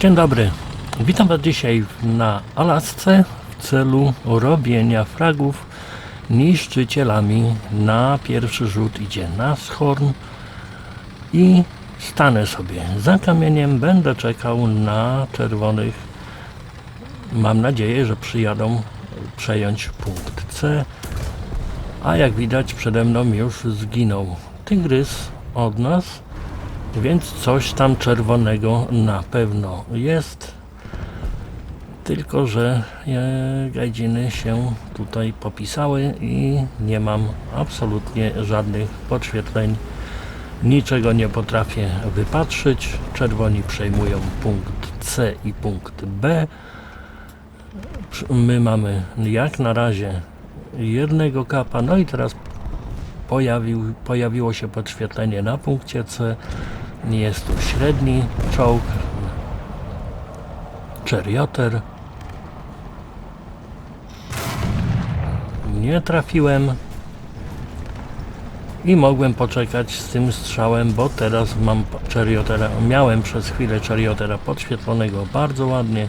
Dzień dobry. Witam Was dzisiaj na Alasce w celu robienia fragów niszczycielami. Na pierwszy rzut idzie Nashorn i stanę sobie za kamieniem. Będę czekał na czerwonych. Mam nadzieję, że przyjadą przejąć punkt C. A jak widać przede mną już zginął tygrys od nas. Więc coś tam czerwonego na pewno jest. Tylko, że e, gajdziny się tutaj popisały i nie mam absolutnie żadnych podświetleń. Niczego nie potrafię wypatrzyć. Czerwoni przejmują punkt C i punkt B. My mamy jak na razie jednego kapa. No i teraz pojawił, pojawiło się podświetlenie na punkcie C. Jest tu średni czołg, Charioter. Nie trafiłem i mogłem poczekać z tym strzałem, bo teraz mam Chariotera, miałem przez chwilę Chariotera podświetlonego bardzo ładnie.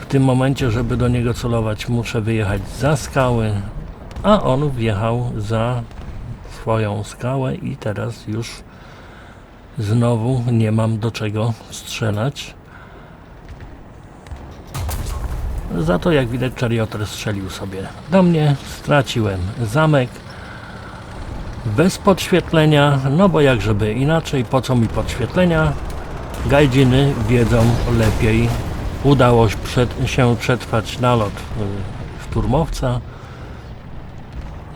W tym momencie, żeby do niego celować, muszę wyjechać za skały, a on wjechał za swoją skałę i teraz już znowu nie mam do czego strzelać. Za to jak widać Charioter strzelił sobie do mnie, straciłem zamek bez podświetlenia, no bo jak żeby inaczej, po co mi podświetlenia? Gajdziny wiedzą lepiej. Udało się przetrwać nalot y, szturmowca.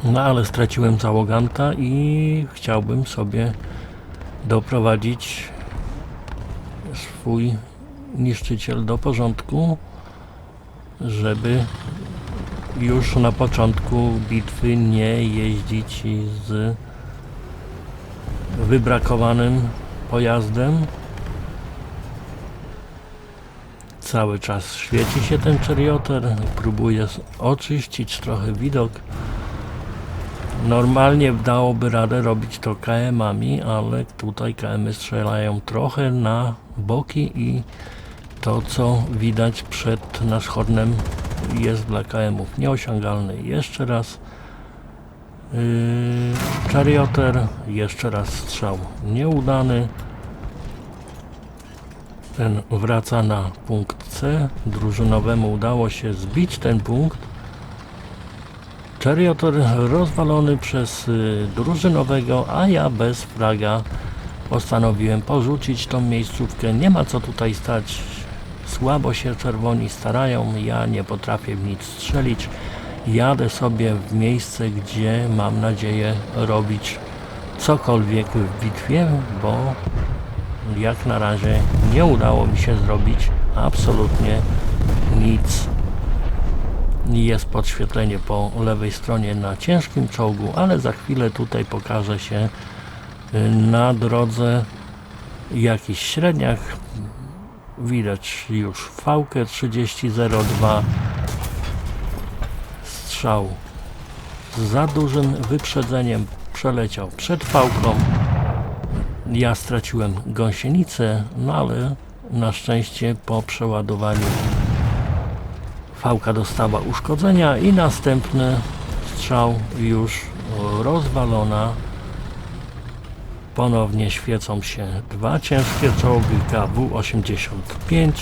No ale straciłem załoganta i chciałbym sobie doprowadzić swój niszczyciel do porządku, żeby już na początku bitwy nie jeździć z wybrakowanym pojazdem. Cały czas świeci się ten Charioter, próbuję s- oczyścić trochę widok. Normalnie dałoby radę robić to KM-ami, ale tutaj KM-y strzelają trochę na boki i to co widać przed naszornem jest dla KM-ów nieosiągalne. Jeszcze raz yy, Charioter, jeszcze raz strzał nieudany. Ten wraca na punkt C. Drużynowemu udało się zbić ten punkt. Charioter rozwalony przez y, drużynowego, a ja bez fraga postanowiłem porzucić tą miejscówkę. Nie ma co tutaj stać. Słabo się czerwoni starają, ja nie potrafię w nic strzelić. Jadę sobie w miejsce, gdzie mam nadzieję robić cokolwiek w bitwie, bo jak na razie nie udało mi się zrobić absolutnie nic. Jest podświetlenie po lewej stronie na ciężkim czołgu, ale za chwilę tutaj pokaże się y, na drodze jakiś średniak. Widać już fałkę 3002. Strzał z za dużym wyprzedzeniem przeleciał przed fałką. Ja straciłem gąsienicę, no ale na szczęście po przeładowaniu fałka dostała uszkodzenia i następny strzał już rozwalona. Ponownie świecą się dwa ciężkie czołgi KW-85.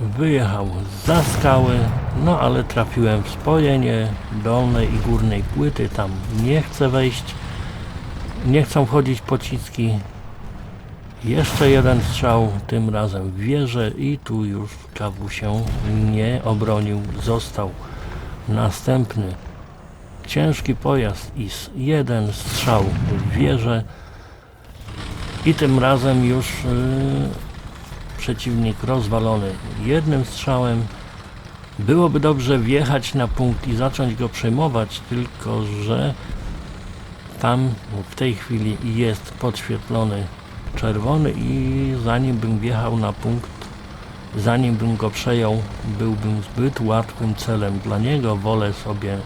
Wyjechał za skały, no ale trafiłem w spojenie dolnej i górnej płyty, tam nie chcę wejść, nie chcą wchodzić pociski. Jeszcze jeden strzał, tym razem w wieżę i tu już KW się nie obronił, został następny ciężki pojazd IS, jeden strzał w wieżę i tym razem już yy, przeciwnik rozwalony jednym strzałem. Byłoby dobrze wjechać na punkt i zacząć go przejmować, tylko że tam w tej chwili jest podświetlony czerwony i zanim bym wjechał na punkt, zanim bym go przejął, byłbym zbyt łatwym celem dla niego. Wolę sobie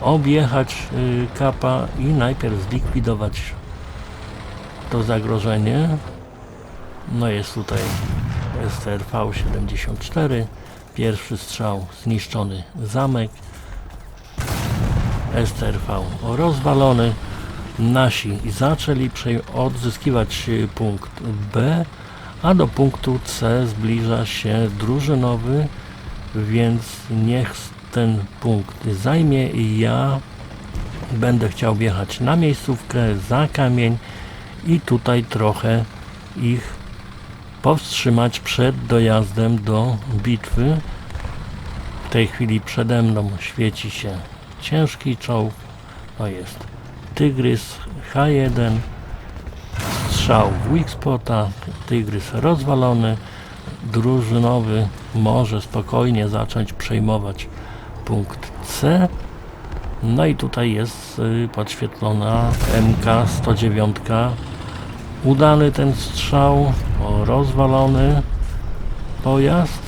objechać y, kapa i najpierw zlikwidować to zagrożenie. No jest tutaj STRV 74, pierwszy strzał zniszczony zamek, STRV rozwalony. Nasi zaczęli odzyskiwać y, punkt B, a do punktu C zbliża się drużynowy, więc niech ten punkt zajmie i ja będę chciał wjechać na miejscówkę za kamień i tutaj trochę ich powstrzymać przed dojazdem do bitwy. W tej chwili przede mną świeci się ciężki czołg. To jest Tygrys H1. Strzał w Wixpota. Tygrys rozwalony. Drużynowy może spokojnie zacząć przejmować punkt C. No i tutaj jest y, podświetlona MK-109. Udany ten strzał, rozwalony pojazd.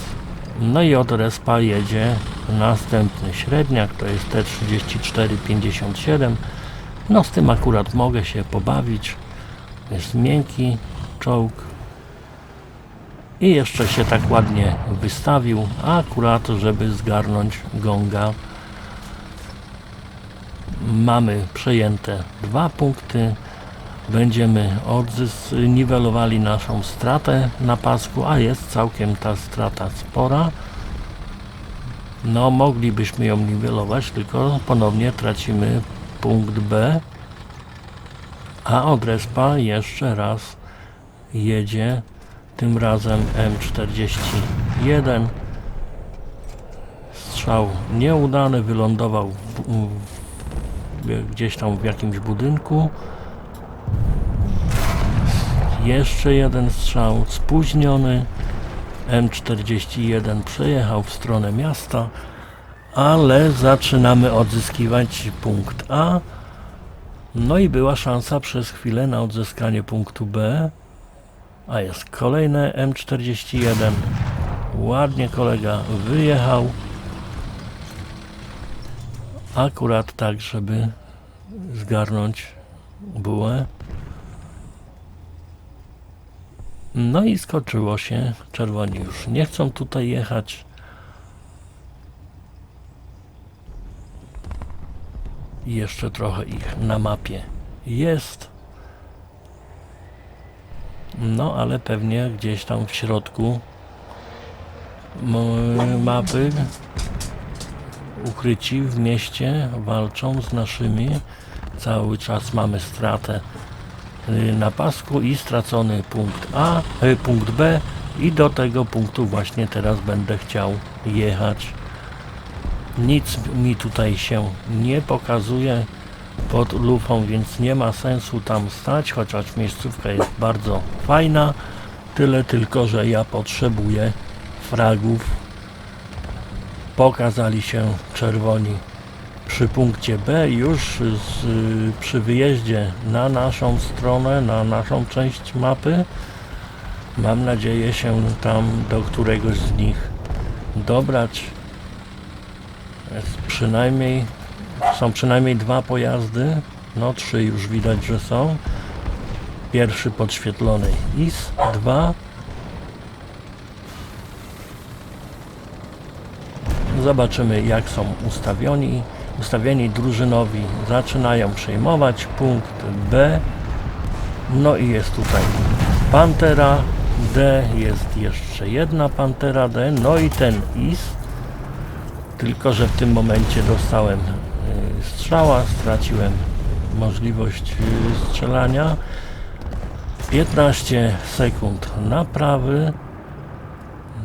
No i od respa jedzie następny średniak, to jest T3457. No z tym akurat mogę się pobawić. Jest miękki czołg. I jeszcze się tak ładnie wystawił, akurat żeby zgarnąć gonga. Mamy przejęte dwa punkty. Będziemy odniwelowali naszą stratę na pasku, a jest całkiem ta strata spora. No, moglibyśmy ją niwelować, tylko ponownie tracimy punkt B. A od respa jeszcze raz jedzie, tym razem M41. Strzał nieudany, wylądował w, w, gdzieś tam w jakimś budynku. Jeszcze jeden strzał spóźniony. M41 przejechał w stronę miasta, ale zaczynamy odzyskiwać punkt A. No i była szansa przez chwilę na odzyskanie punktu B. A jest kolejne M41. Ładnie kolega wyjechał. Akurat tak, żeby zgarnąć bułę. No i skoczyło się. Czerwoni już nie chcą tutaj jechać. I jeszcze trochę ich na mapie jest. No, ale pewnie gdzieś tam w środku mapy ukryci w mieście walczą z naszymi. Cały czas mamy stratę y, na pasku i stracony punkt A, y, punkt B i do tego punktu właśnie teraz będę chciał jechać. Nic mi tutaj się nie pokazuje pod lufą, więc nie ma sensu tam stać, chociaż miejscówka jest bardzo fajna. Tyle tylko, że ja potrzebuję fragów. Pokazali się czerwoni przy punkcie B już z, przy wyjeździe na naszą stronę, na naszą część mapy. Mam nadzieję się tam do któregoś z nich dobrać. Jest przynajmniej są przynajmniej dwa pojazdy. No trzy już widać, że są. Pierwszy podświetlony IS, dwa. Zobaczymy jak są ustawieni. Ustawieni drużynowi zaczynają przejmować punkt B. No i jest tutaj Pantera D, jest jeszcze jedna Pantera D, no i ten IS. Tylko, że w tym momencie dostałem y, strzała, straciłem możliwość y, strzelania. 15 sekund naprawy.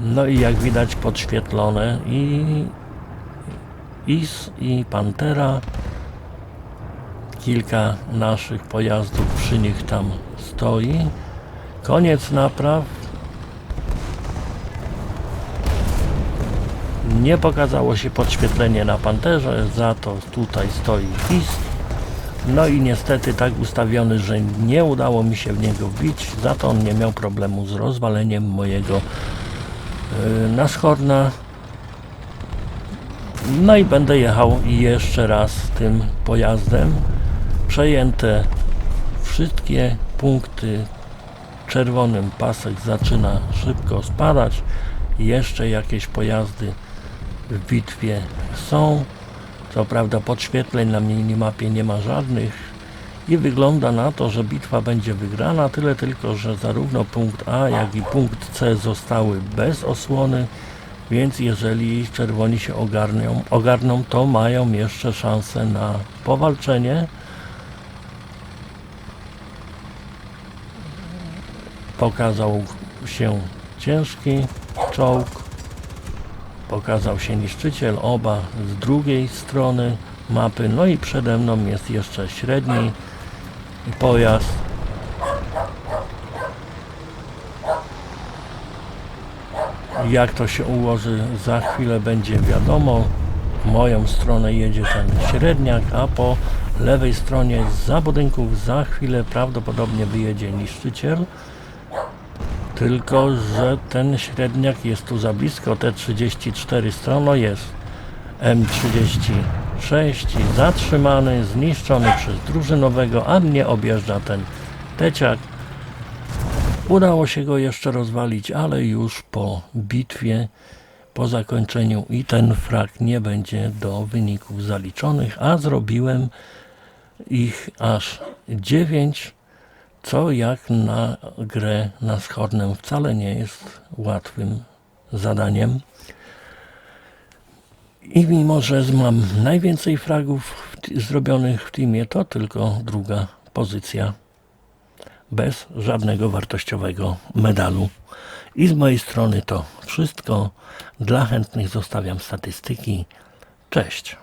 No i jak widać podświetlone i IS i Pantera. Kilka naszych pojazdów przy nich tam stoi. Koniec napraw. Nie pokazało się podświetlenie na Panterze, za to tutaj stoi IS. No i niestety tak ustawiony, że nie udało mi się w niego wbić, za to on nie miał problemu z rozwaleniem mojego yy. No i będę jechał jeszcze raz tym pojazdem. Przejęte wszystkie punkty. Czerwonym pasek zaczyna szybko spadać. Jeszcze jakieś pojazdy w bitwie są. Co prawda podświetleń na minimapie nie ma żadnych i wygląda na to, że bitwa będzie wygrana, tyle tylko, że zarówno punkt A, jak i punkt C zostały bez osłony, więc jeżeli czerwoni się ogarnią, ogarną, to mają jeszcze szansę na powalczenie. Pokazał się ciężki czołg, pokazał się niszczyciel, oba z drugiej strony mapy, no i przede mną jest jeszcze średni pojazd. Jak to się ułoży za chwilę będzie wiadomo. W moją stronę jedzie ten średniak, a po lewej stronie za budynków za chwilę prawdopodobnie wyjedzie niszczyciel. Tylko, że ten średniak jest tu za blisko, te 34 strono jest M36 zatrzymany, zniszczony przez drużynowego, a mnie objeżdża ten teciak. Udało się go jeszcze rozwalić, ale już po bitwie, po zakończeniu i ten frak nie będzie do wyników zaliczonych, a zrobiłem ich aż 9, co jak na grę na Schornem wcale nie jest łatwym zadaniem. I mimo, że mam najwięcej fragów zrobionych w teamie, to tylko druga pozycja. Bez żadnego wartościowego medalu. I z mojej strony to wszystko. Dla chętnych zostawiam statystyki. Cześć.